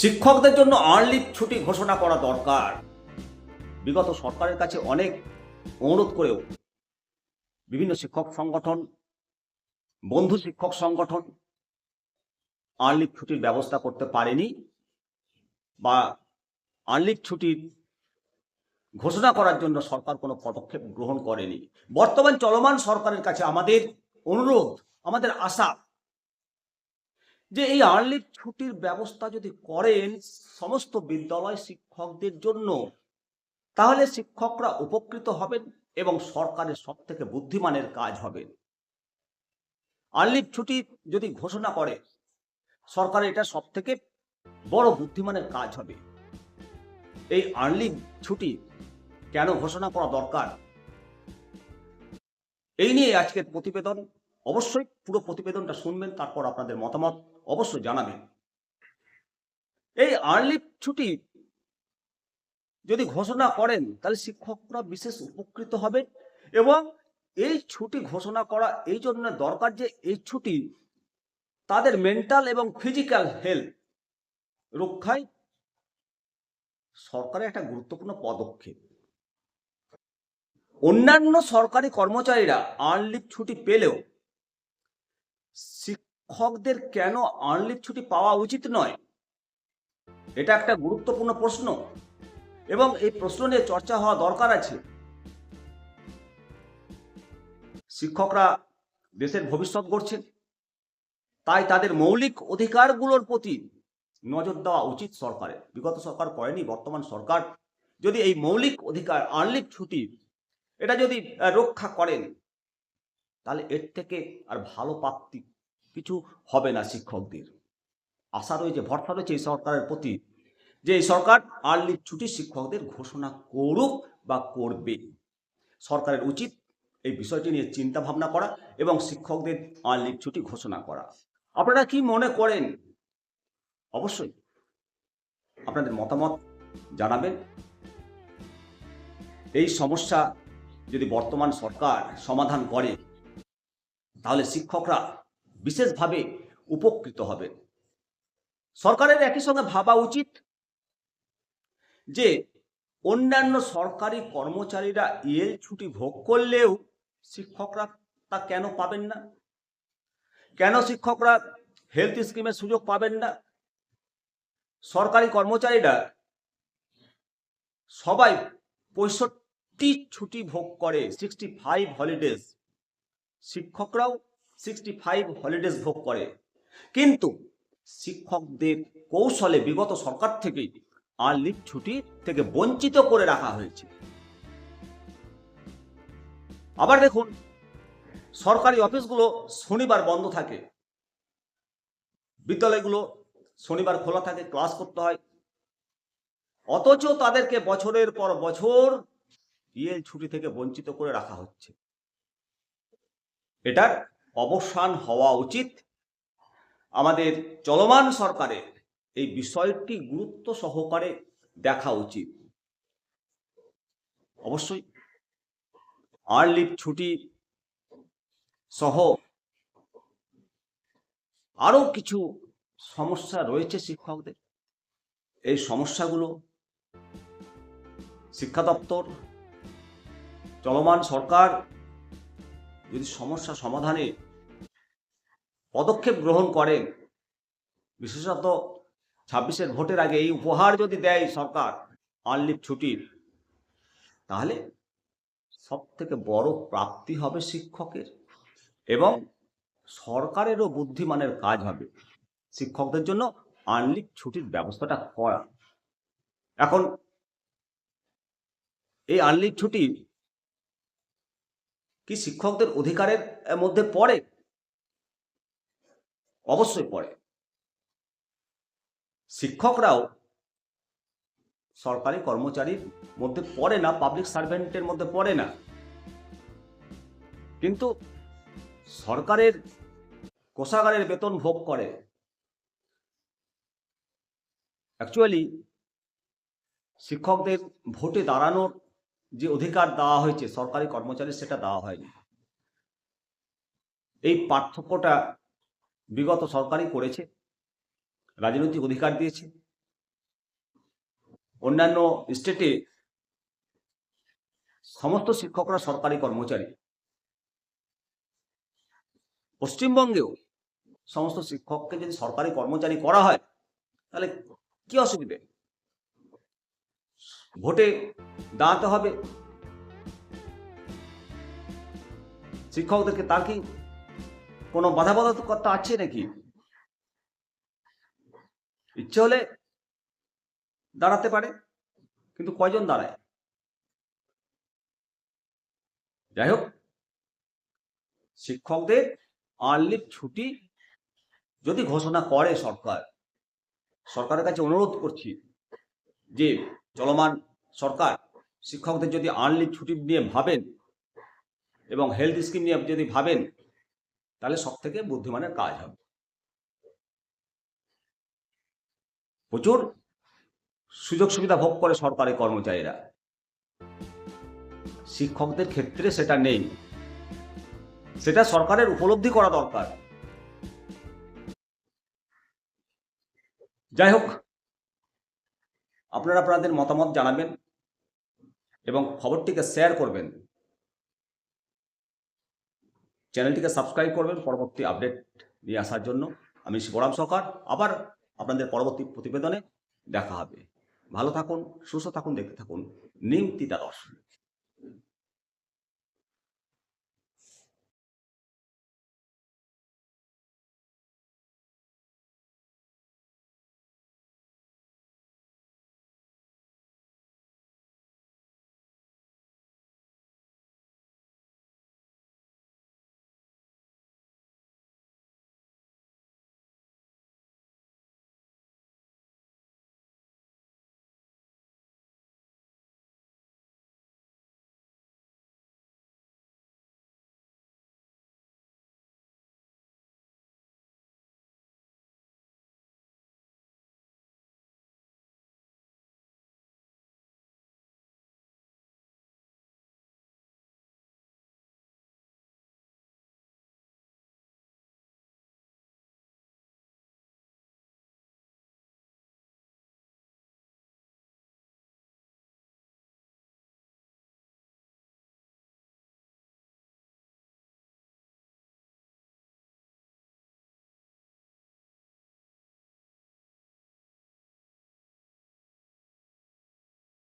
শিক্ষকদের জন্য আর্লি ছুটি ঘোষণা করা দরকার। বিগত সরকারের কাছে অনেক অনুরোধ করেও বিভিন্ন শিক্ষক সংগঠন, বন্ধু শিক্ষক সংগঠন আর্লি ছুটির ব্যবস্থা করতে পারেনি বা আর্লি ছুটির ঘোষণা করার জন্য সরকার কোনো পদক্ষেপ গ্রহণ করেনি। বর্তমান চলমান সরকারের কাছে আমাদের অনুরোধ, আমাদের আশা যে এই আর্লি ছুটির ব্যবস্থা যদি করেন সমস্ত বিদ্যালয় শিক্ষকদের জন্য, তাহলে শিক্ষকরা উপকৃত হবেন এবং সরকারের সব থেকে বুদ্ধিমানের কাজ হবে। আর্লি ছুটি যদি ঘোষণা করে, সরকার এটা সব থেকে বড় বুদ্ধিমানের কাজ হবে। এই আর্লি ছুটি কেন ঘোষণা করা দরকার? এই নিয়ে আজকের প্রতিবেদন অবশ্যই পুরো প্রতিবেদনটা শুনবেন, তারপর আপনাদের মতামত অবশ্যই জানাবেন। এই আর্লি ছুটি যদি ঘোষণা করেন, তাহলে শিক্ষকরা বিশেষ উপকৃত হবে এবং এই ছুটি ঘোষণা করা এই জন্য দরকার যে এই ছুটি তাদের মেন্টাল এবং ফিজিক্যাল হেলথ রক্ষায় সরকারের একটা গুরুত্বপূর্ণ পদক্ষেপ। অন্যান্য সরকারি কর্মচারীরা আর্লি ছুটি পেলেও শিক্ষকদের কেন আর্লি ছুটি পাওয়া উচিত নয়? এটা একটা গুরুত্বপূর্ণ প্রশ্ন। এবং এই প্রশ্ন নিয়ে চর্চা হওয়া দরকার আছে। শিক্ষকরা দেশের ভবিষ্যৎ গড়ছেন। তাই তাদের মৌলিক অধিকারগুলোর প্রতি নজর দেওয়া উচিত সরকারের। বিগত সরকার করেনি, বর্তমান সরকার যদি এই মৌলিক অধিকার আর্লি ছুটি, এটা যদি রক্ষা করেন, তাহলে এর থেকে আর ভালো প্রাপ্তি কিছু হবে না শিক্ষকদের। আশা রয়েছে, ভরসা রয়েছে এই সরকারের প্রতি যে এই সরকার আর্লি ছুটি শিক্ষকদের ঘোষণা করুক বা করবে। সরকারের উচিত এই বিষয়টি নিয়ে চিন্তা ভাবনা করা এবং শিক্ষকদের আর্লি ছুটি ঘোষণা করা। আপনারা কি মনে করেন? অবশ্যই। আপনাদের মতামত জানাবেন। এই সমস্যা যদি বর্তমান সরকার সমাধান করে, তাহলে শিক্ষকরা বিশেষভাবে উপকৃত হবে। সরকারের একই সঙ্গে ভাবা উচিত যে, অন্যান্য সরকারি কর্মচারীরা ইএল ছুটি ভোগ করলেও শিক্ষকরা তা কেন পাবেন না? কেন শিক্ষকরা হেলথ স্কিমের সুযোগ পাবেন না? সরকারি কর্মচারীরা সবাই পঁয়ষট্টি ছুটি ভোগ করে সিক্সটি ফাইভ হলিডেজ শিক্ষকরাও সিক্সটি ফাইভ হলিডেজ ভোগ করে। কিন্তু শিক্ষকদের কৌশলে বিগত সরকার থেকেই আর্লি ছুটি থেকে বঞ্চিত করে রাখা হয়েছে। আবার দেখুন, সরকারি অফিসগুলো শনিবার বন্ধ থাকে। বিদ্যালয়গুলো শনিবার খোলা থাকে, ক্লাস করতে হয়। অথচ তাদেরকে বছরের পর বছর ইএল ছুটি থেকে বঞ্চিত করে রাখা হচ্ছে। এটার অবসান হওয়া উচিত। আমাদের চলমান সরকারের এই বিষয়টি গুরুত্ব সহকারে দেখা উচিত। অবশ্যই আর্লি ছুটি সহ আরও কিছু সমস্যা রয়েছে শিক্ষকদের। এই সমস্যাগুলো শিক্ষা দপ্তর, চলমান সরকার যদি সমস্যা সমাধানে পদক্ষেপ গ্রহণ করেন বিশেষত ছাব্বিশের ভোটের আগে এই উপহার যদি দেয় সরকার, আনলিভ ছুটির, তাহলে সব থেকে বড় প্রাপ্তি হবে শিক্ষকের এবং সরকারেরও বুদ্ধিমানের কাজ হবে শিক্ষকদের জন্য আনলিভ ছুটির ব্যবস্থাটা করা। এখন এই আনলিভ ছুটি কি শিক্ষকদের অধিকারের মধ্যে পড়ে? অবশ্যই পড়ে। শিক্ষকরাও সরকারি কর্মচারীর মধ্যে পড়ে না পাবলিক সার্ভেন্টের মধ্যে পড়ে না। কিন্তু সরকারের কোষাগারের বেতন ভোগ করে। অ্যাকচুয়ালি শিক্ষকদের ভোটে দাঁড়ানোর যে অধিকার দেওয়া হয়েছে, সরকারি কর্মচারী সেটা দেওয়া হয়নি। এই পার্থক্যটা বিগত সরকারই করেছে, রাজনৈতিক অধিকার দিয়েছে। অন্যান্য স্টেটে সমস্ত শিক্ষকরা সরকারি কর্মচারী। পশ্চিমবঙ্গেও সমস্ত শিক্ষককে যদি সরকারি কর্মচারী করা হয়, তাহলে কি অসুবিধে? ভোটে দাঁড়াতে হবে। শিক্ষকদেরকে তার কি কোনো বাধাবাধকতা আছে নাকি? ইচ্ছে হলে দাঁড়াতে পারে, কিন্তু কয়জন দাঁড়ায়? যাই হোক, শিক্ষকদের আর্লি ছুটি যদি ঘোষণা করে সরকার, সরকারের কাছে অনুরোধ করছি যে চলমান সরকার শিক্ষকদের যদি আর্লি ছুটি নিয়ে ভাবেন এবং হেলথ স্কিম নিয়ে যদি ভাবেন, তাহলে সব থেকে বুদ্ধিমানের কাজ হবে। প্রচুর সুযোগ সুবিধা ভোগ করে সরকারি কর্মচারীরা। শিক্ষকদের ক্ষেত্রে সেটা নেই। সেটা সরকারের উপলব্ধি করা দরকার। যাই হোক, আপনারা আপনাদের মতামত জানাবেন। এবং খবরটিকে শেয়ার করবেন। চ্যানেলটিকে সাবস্ক্রাইব করবেন পরবর্তী আপডেট নিয়ে আসার জন্য। আমি শিবরাম সরকার, আবার আপনাদের পরবর্তী প্রতিবেদনে দেখা হবে। ভালো থাকুন, সুস্থ থাকুন, দেখতে থাকুন। নিম তিতা দর্শন